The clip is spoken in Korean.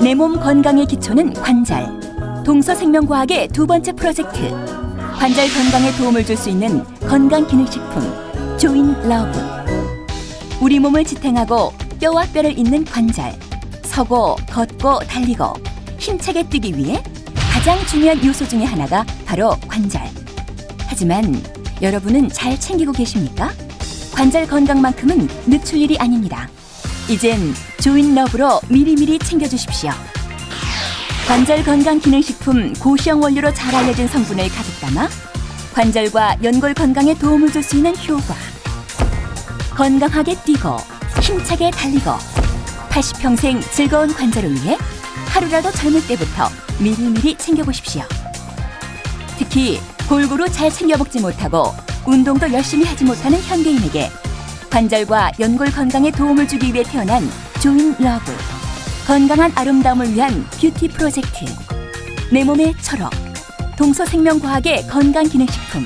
내 몸 건강의 기초는 관절. 동서생명과학의 두 번째 프로젝트. 관절 건강에 도움을 줄 수 있는 건강기능식품 조인 러브. 우리 몸을 지탱하고 뼈와 뼈를 잇는 관절. 서고 걷고 달리고 힘차게 뛰기 위해 가장 중요한 요소 중에 하나가 바로 관절. 하지만 여러분은 잘 챙기고 계십니까? 관절 건강만큼은 늦출 일이 아닙니다. 이젠 조인 러브로 미리미리 챙겨주십시오. 관절 건강 기능식품 고시형 원료로 잘 알려진 성분을 가득 담아 관절과 연골 건강에 도움을 줄 수 있는 효과. 건강하게 뛰고 힘차게 달리고 80평생 즐거운 관절을 위해 하루라도 젊을 때부터 미리미리 챙겨보십시오. 특히 골고루 잘 챙겨 먹지 못하고 운동도 열심히 하지 못하는 현대인에게 관절과 연골 건강에 도움을 주기 위해 태어난 조인 러브. 건강한 아름다움을 위한 뷰티 프로젝트. 내 몸의 철학. 동서생명과학의 건강기능식품